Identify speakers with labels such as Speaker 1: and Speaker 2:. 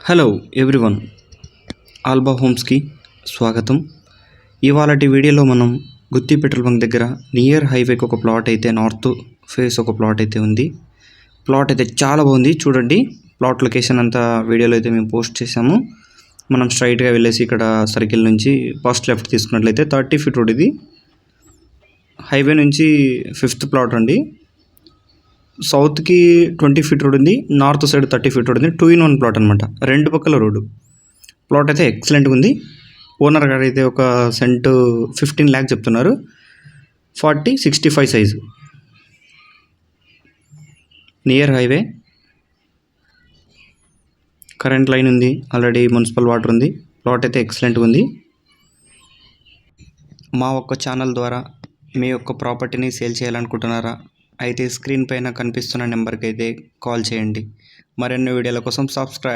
Speaker 1: Hello everyone Alba హోమ్స్కి స్వాగతం. ఇవాళటి వీడియోలో మనం గుత్తి పెట్రోల్ బంక్ దగ్గర నియర్ హైవేకి ఒక ప్లాట్ అయితే నార్త్ ఫేస్ ఒక ప్లాట్ అయితే ఉంది. ప్లాట్ అయితే చాలా బాగుంది. చూడండి ప్లాట్ లొకేషన్ అంతా వీడియోలో అయితే మేము పోస్ట్ చేసాము మనం స్ట్రైట్గా వెళ్ళేసి ఇక్కడ సర్కిల్ నుంచి ఫస్ట్ లెఫ్ట్ తీసుకున్నట్లయితే థర్టీ ఫీట్ రోడ్ ఇది. హైవే నుంచి ఫిఫ్త్ ప్లాట్ అండి. సౌత్కి ట్వంటీ ఫీట్ రోడ్ ఉంది north side thirty feet road ఉంది టూ ఇన్ వన్ ప్లాట్ అనమాట రెండు పక్కల రోడ్డు. ప్లాట్ అయితే ఎక్సలెంట్గా ఉంది. ఓనర్ గారు అయితే ఒక సెంట్ ఫిఫ్టీన్ ల్యాక్ చెప్తున్నారు. Forty sixty five size. Near highway current line ఉంది. ఆల్రెడీ మున్సిపల్ వాటర్ ఉంది. ప్లాట్ అయితే ఎక్సలెంట్గా ఉంది. మా ఒక్క ఛానల్ ద్వారా మీ యొక్క ప్రాపర్టీని సేల్ చేయాలనుకుంటున్నారా? అయితే స్క్రీన్ పైన కనిపిస్తున్న నెంబర్కి అయితే కాల్ చేయండి. మరిన్ని వీడియోల కోసం సబ్స్క్రైబ్